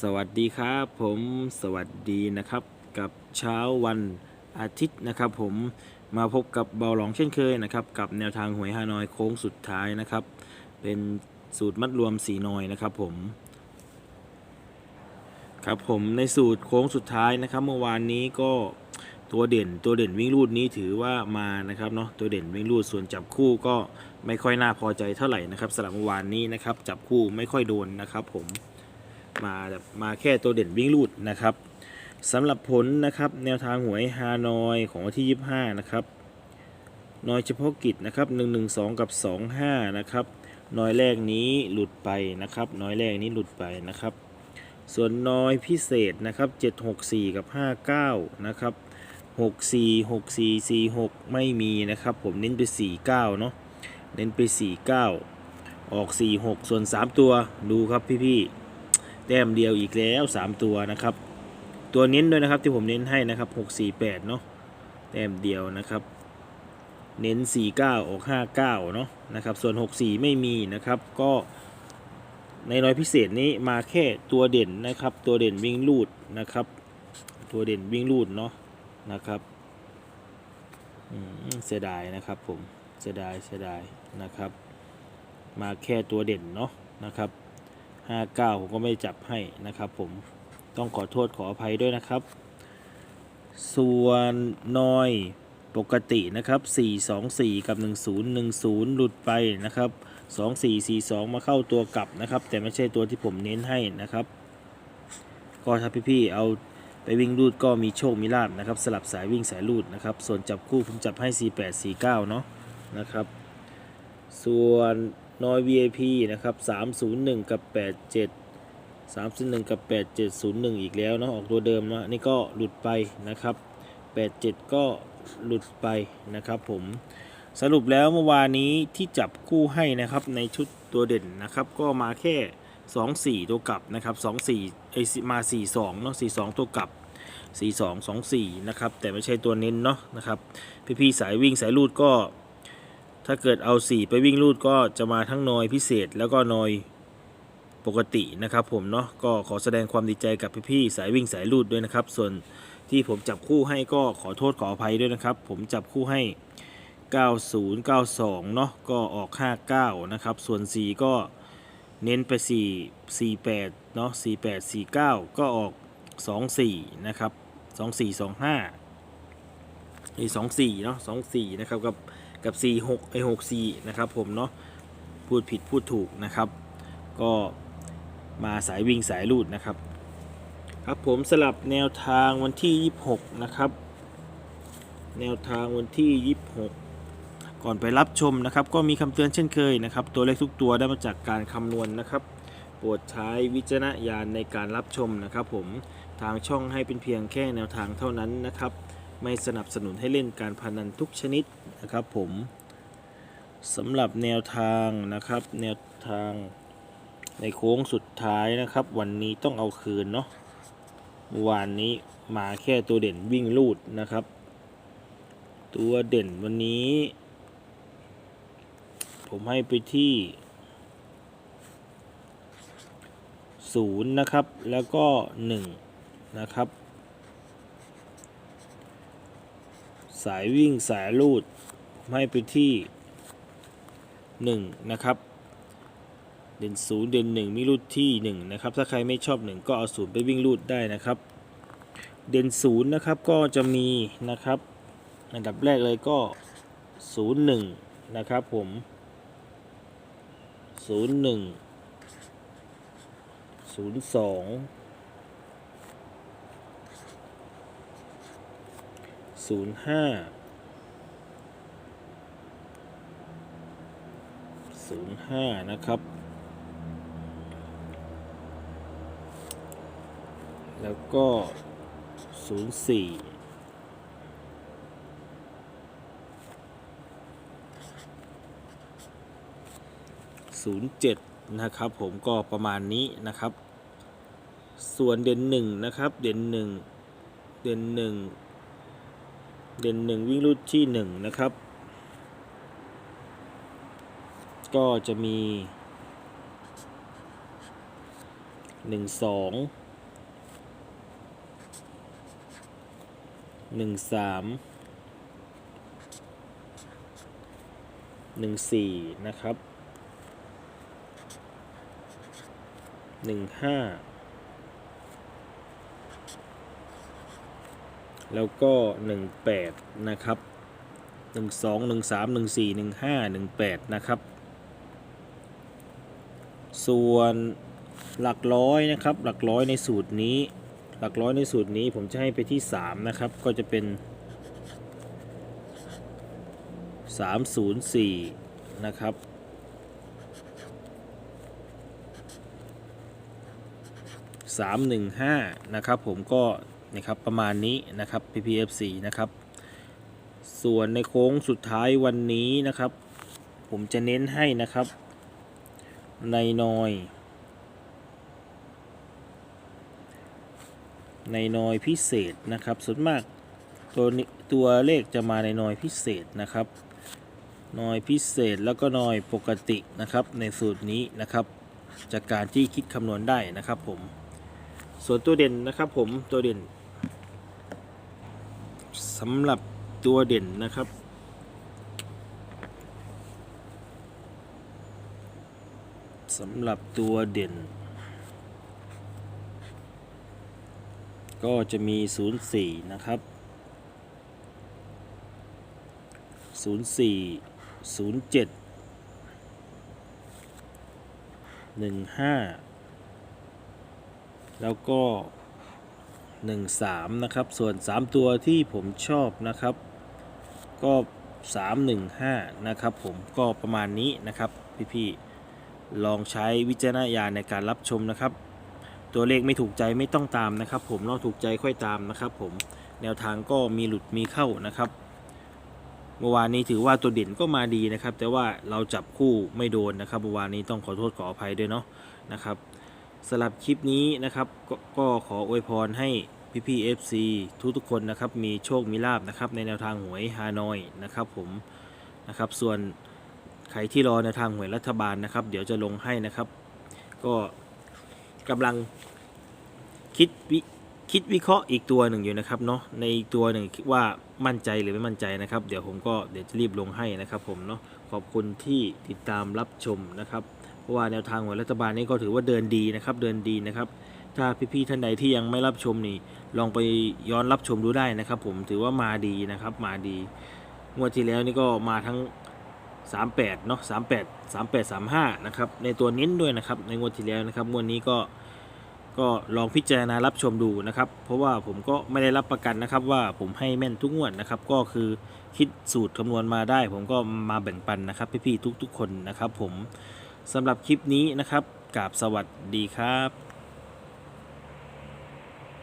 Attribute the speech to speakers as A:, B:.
A: สวัสดีครับผมสวัสดีนะครับ กับเช้าวันอาทิตย์นะครับ ผมมาพบกับเบาหลองเช่นเคยนะครับ กับแนวทางหวยฮานอยโค้งสุดท้ายนะครับ เป็นสูตรมัดรวมสีนอยนะครับผม ครับผมในสูตรโค้งสุดท้ายนะครับ เมื่อวานนี้ก็ตัวเด่นตัวเด่นวิ่งรูดนี้ถือว่ามานะครับเนาะตัวเด่นวิ่งรูดส่วนจับคู่ก็ไม่ค่อยน่าพอใจเท่าไหร่นะครับสำหรับเมื่อวานนี้นะครับ จับคู่ไม่ค่อยโดนนะครับ ผม มาแบบมาแค่ตัวเด่นวิ่งลูดนะครับสำหรับผลนะครับแนวทางหวยฮานอยของวันที่ 25 นะครับนอยเฉพาะกิจนะครับ112 กับ 25 นะครับนอยแรกนี้หลุดไปนะครับนอยแรกนี้หลุดไปนะครับ ส่วนนอยพิเศษนะครับ764 กับ 59 นะครับ 64 64 46 ไม่มีนะครับ ผมเน้นไป 49 เนาะเน้นไป 49 ออก 46 ส่วน 3 ตัวดูครับพี่ๆ แต้มเดียวอีกแล้ว 3 ตัวนะครับ ตัวเน้นด้วยนะครับที่ผมเน้นให้นะครับ 648 เนาะแต้มเดียวนะครับ เน้น 49 ออก 59 เนาะนะครับ ส่วน 64 ไม่มีนะครับก็ในน้อยพิเศษนี้มาแค่ตัวเด่นนะครับ ตัวเด่นวิ่งลูดนะครับ ตัวเด่นวิ่งลูดเนาะนะครับเสียดายนะครับผมเสียดายเสียดายนะครับ มาแค่ตัวเด่นเนาะนะครับ 59 ผมก็ไม่จับให้นะครับผมต้องขอโทษขออภัยด้วยนะครับ ส่วนนอยปกตินะครับ 424 กับ 10 10 หลุดไปนะครับ 2442 มาเข้าตัวกลับนะครับ แต่ไม่ใช่ตัวที่ผมเน้นให้นะครับ ก็ถ้าพี่ๆเอาไปวิ่งรูดก็มีโชคมีลาบนะครับ สลับสายวิ่งสายรูดนะครับ ส่วนจับคู่ผมจับให้ 48 49 เนาะนะครับ ส่วน นอย VIP นะครับ 301 กับ 87 301 กับ 8701 อีกแล้วเนาะออกตัวเดิมเนาะนี่ก็หลุดไปนะครับ 87 ก็หลุดไปนะครับผมสรุปแล้วเมื่อวานนี้ที่จับคู่ให้นะครับในชุดตัวเด่นนะครับก็มาแค่ 24 ตัวกลับนะครับ24ไอยมา42เนาะ42 ตัวกลับ 42 24นะครับแต่ไม่ใช่ตัวเน้นเนาะนะครับพี่ๆสายวิ่งสายรูดก็ ถ้าเกิดเอา 4 ไปวิ่งรูดก็จะมาทั้งนอยพิเศษแล้วก็นอยปกตินะครับผมเนาะก็ขอแสดงความดีใจกับพี่ๆสายวิ่งสายรูดด้วยนะครับ ส่วนที่ผมจับคู่ให้ก็ขอโทษขออภัยด้วยนะครับ ผมจับคู่ให้ 90 92 เนาะก็ออก 59 นะครับ ส่วน 4 ก็เน้นไป 4 48 เนาะ48 49 ก็ออก 24 นะครับ 24 25 นี่ 24 เนาะ24 นะครับกับกับ 46ไอ64นะครับผมเนาะพูดผิดพูดถูกนะครับ ก็มาสายวิ่งสายลูดนะครับครับผมสลับแนวทางวันที่ 26 นะครับ แนวทางวันที่ 26 ก่อนไปรับชมนะครับ ก็มีคำเตือนเช่นเคยนะครับ ตัวเลขทุกตัวได้มาจากการคำนวณนะครับโปรดใช้วิจารณญาณในการรับชมนะครับผมทางช่องให้เป็นเพียงแค่แนวทางเท่านั้นนะครับ ไม่สนับสนุนให้เล่นการพนันทุกชนิด นะครับผมสำหรับแนวทางนะครับ แนวทางในโค้งสุดท้ายนะครับ วันนี้ต้องเอาคืนเนาะวานนี้มาแค่ตัวเด่นวิ่งลูดนะครับ ตัวเด่นวันนี้ ผมให้ไปที่ศูนย์นะครับ แล้วก็หนึ่งนะครับ สายวิ่งสายลูด ให้ไปที่หนึ่งนะครับเด่นศูนย์เด่นหนึ่งมีรูดที่หนึ่งนะครับถ้าใครไม่ชอบหนึ่งก็เอาศูนย์ไปวิ่งรูดได้นะครับ เด่นศูนย์นะครับก็จะมีนะครับอันดับแรกเลยก็ศูนย์หนึ่งนะครับผมศูนย์ หนึ่งศูนย์ห้านะครับ แล้วก็ศูนย์สี่07นะครับ ผมก็ประมาณนี้นะครับ ส่วนเด่นหนึ่งนะครับ เด่นหนึ่งเด่นหนึ่งเด่นหนึ่งวิ่งรูดที่หนึ่งนะครับ ก็จะมีหนึ่งสองหนึ่งสามหนึ่งสี่นะครับหนึ่งห้าแล้วก็หนึ่งแปดนะครับหนึ่งสองหนึ่งสามหนึ่งสี่หนึ่งห้าหนึ่งแปดนะครับ ส่วนหลักร้อยนะครับ หลักร้อยในสูตรนี้ หลักร้อยในสูตรนี้ผมจะให้ไปที่ 3 นะครับ ก็จะเป็น 304 นะครับ 315 นะครับผมก็นะครับประมาณนี้นะครับ PPFC นะครับ ส่วนในโค้งสุดท้ายวันนี้นะครับ ผมจะเน้นให้นะครับ ในนอย ในนอยพิเศษนะครับส่วนมากตัวตัวเลขจะมาในนอยพิเศษนะครับนอยพิเศษแล้วก็นอยปกตินะครับ ในสูตรนี้นะครับ จากการที่คิดคำนวณได้นะครับผมส่วนตัวเด่นนะครับผมตัวเด่นสำหรับตัวเด่นนะครับ สำหรับตัวเด่น ก็จะมี 04 นะครับ 04 07 15 แล้วก็ 13 นะครับ ส่วน 3 ตัวที่ผมชอบนะครับ ก็ 315 นะครับผมก็ประมาณนี้นะครับพี่ๆ ลองใช้วิจารณญาณในการรับชมนะครับ ตัวเลขไม่ถูกใจไม่ต้องตามนะครับ ผมเนอกถูกใจค่อยตามนะครับ ผมแนวทางก็มีหลุดมีเข้านะครับ เมื่อวานนี้ถือว่าตัวเด่นก็มาดีนะครับ แต่ว่าเราจับคู่ไม่โดนนะครับเมื่อวานนี้ต้องขอโทษขออภัยด้วยเนาะนะครับสำหรับคลิปนี้นะครับกก็ขออวยพรให้พี่พี่เอฟซีทุกทุกๆคนนะครับมีโชคมีลาบนะครับในแนวทางหวยฮานอยนะครับผมนะครับส่วน ใครที่รอแนวทางหวยรัฐบาลนะครับ เดี๋ยวจะลงให้นะครับ ก็กำลังคิดวิคิดวิเคราะห์อีกตัวหนึ่งอยู่นะครับเนาะในอีกตัวหนึ่งว่ามั่นใจหรือไม่มั่นใจนะครับ เดี๋ยวผมก็เดี๋ยวจะรีบลงให้นะครับ ผมเนาะขอบคุณที่ติดตามรับชมนะครับเพราะว่าแนวทางของรัฐบาลนี่ก็ถือว่าเดินดีนะครับ เดินดีนะครับ ถ้าพี่ๆท่านใดที่ยังไม่รับชมนี่ ลองไปย้อนรับชมดูได้นะครับ ผมถือว่ามาดีนะครับ มาดีงวดที่แล้วนี่ก็มาทั้ง 38เนาะ38 38 35นะครับในตัวเน้นด้วยนะครับในงวดที่แล้วนะครับงวดนี้ก็ก็ลองพิจารณารับชมดูนะครับเพราะว่าผมก็ไม่ได้รับประกันนะครับว่าผมให้แม่นทุกงวดนะครับก็คือคิดสูตรคำนวณมาได้ ผมก็มาแบ่งปันนะครับพี่ๆทุกๆคนนะครับผมสำหรับคลิปนี้นะครับกราบสวัสดีครับ